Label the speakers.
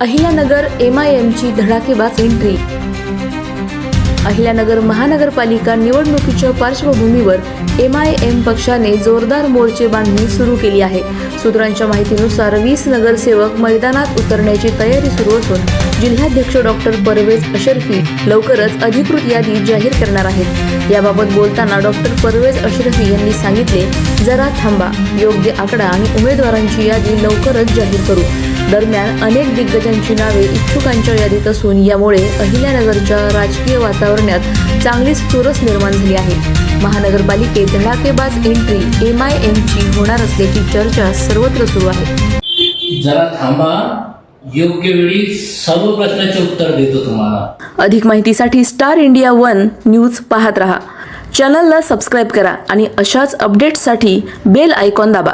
Speaker 1: Ahilyanagar M I एमची धडाकेबाज entry Ahilyanagar महानगरपालिका निवडणुकीच्या पार्श्वभूमीवर एम आय एम पक्षाने जोरदार मोर्चे बांधणी सुरू केली आहे. सूत्रांच्या माहितीनुसार वीस नगरसेवक मैदानात उतरण्याची तयारी सुरू असून जिल्हाध्यक्ष डॉक्टर परवेज अशरफी लवकरच अधिकृत यादी जाहीर करणार आहेत. याबाबत बोलताना डॉक्टर परवेज अशरफी यांनी सांगितले जरा थांबा योग्य आकडा आणि उमेदवारांची यादी लवकरच जाहीर करू. दरम्यान अनेक दिग्गजांची नावे इच्छुकांच्या यादीत असून यामुळे अहिल्यानगरच्या राजकीय वातावरणात चांगलीच चुरस निर्माण झाली आहे. महानगरपालिकेत धडाकेबाज एंट्री एम आय एमची होणार असल्याची चर्चा सर्वत्र सुरू आहे.
Speaker 2: जरा थांबा. योग्य वेळी सर्व प्रश्नाचे उत्तर देतो तुम्हाला.
Speaker 1: अधिक माहितीसाठी स्टार इंडिया वन न्यूज पाहत रहा. चॅनलला सबस्क्राईब करा आणि अशाच अपडेट्ससाठी बेल आयकॉन दाबा.